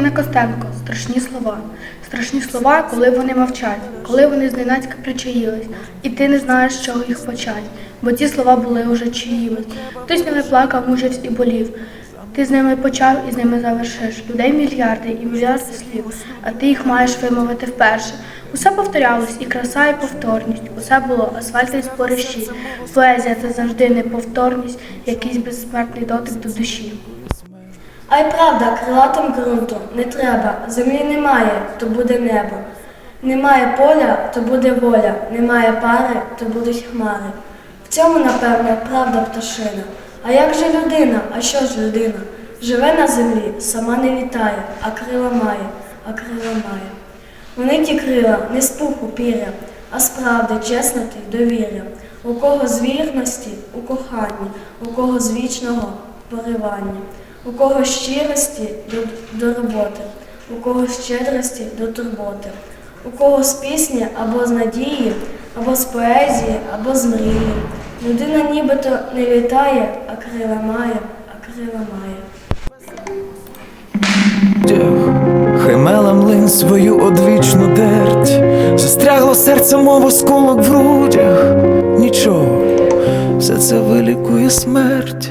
Костенко, страшні слова. Страшні слова, коли вони мовчать, коли вони зненацька причаїлись, і ти не знаєш, з чого їх почать, бо ті слова були уже чиїмись. Хтось ними плакав, мучився і болів. Ти з ними почав і з ними завершиш. Людей мільярди і мільярди слів, а ти їх маєш вимовити вперше. Усе повторялось, і краса, і повторність. Усе було асфальт і спорищі. Поезія це завжди неповторність, якийсь безсмертний дотик до душі. А й правда, крилатим ґрунту не треба. Землі немає, то буде небо. Немає поля, то буде воля. Немає пари, то будуть хмари. В цьому, напевне, правда пташина. А як же людина? А що ж людина? Живе на землі, сама не літає, а крила має, а крила має. Вони ті крила не з пуху піря, а з правди, чесноти довір'я. У кого з вірності у коханні, у кого з вічного поривання, у кого щирості до, до роботи, у кого щедрості до турботи, у кого з пісні або з надії, або з поезії, або з мрії. Людина нібито не літає, а крила має, а крила має. хай млин свою одвічну дерть, застрягло серце, мов осколок в грудях, нічого, все це вилікує смерть,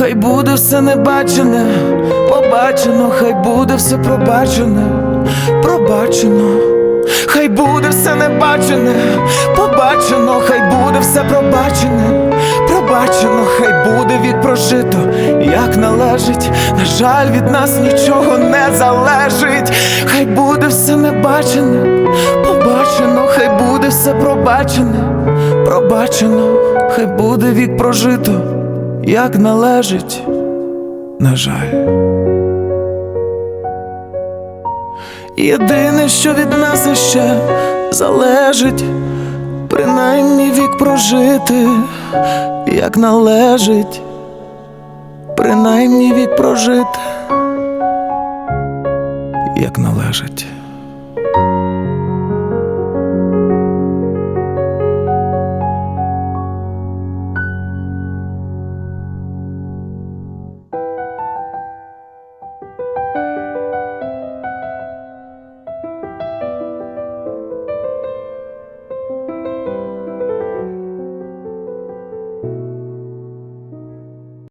Хай буде все небачене, побачено, хай буде все пробачене, пробачено, хай буде все небачене, побачено, хай буде все пробачене, пробачено, хай буде вік прожито, як належить. На жаль, від нас нічого не залежить, хай буде все небачене, побачено, хай буде все пробачене, пробачено, хай буде вік прожито як належить, на жаль. Єдине, що від нас іще залежить, принаймні вік прожити, як належить, принаймні вік прожити, як належить.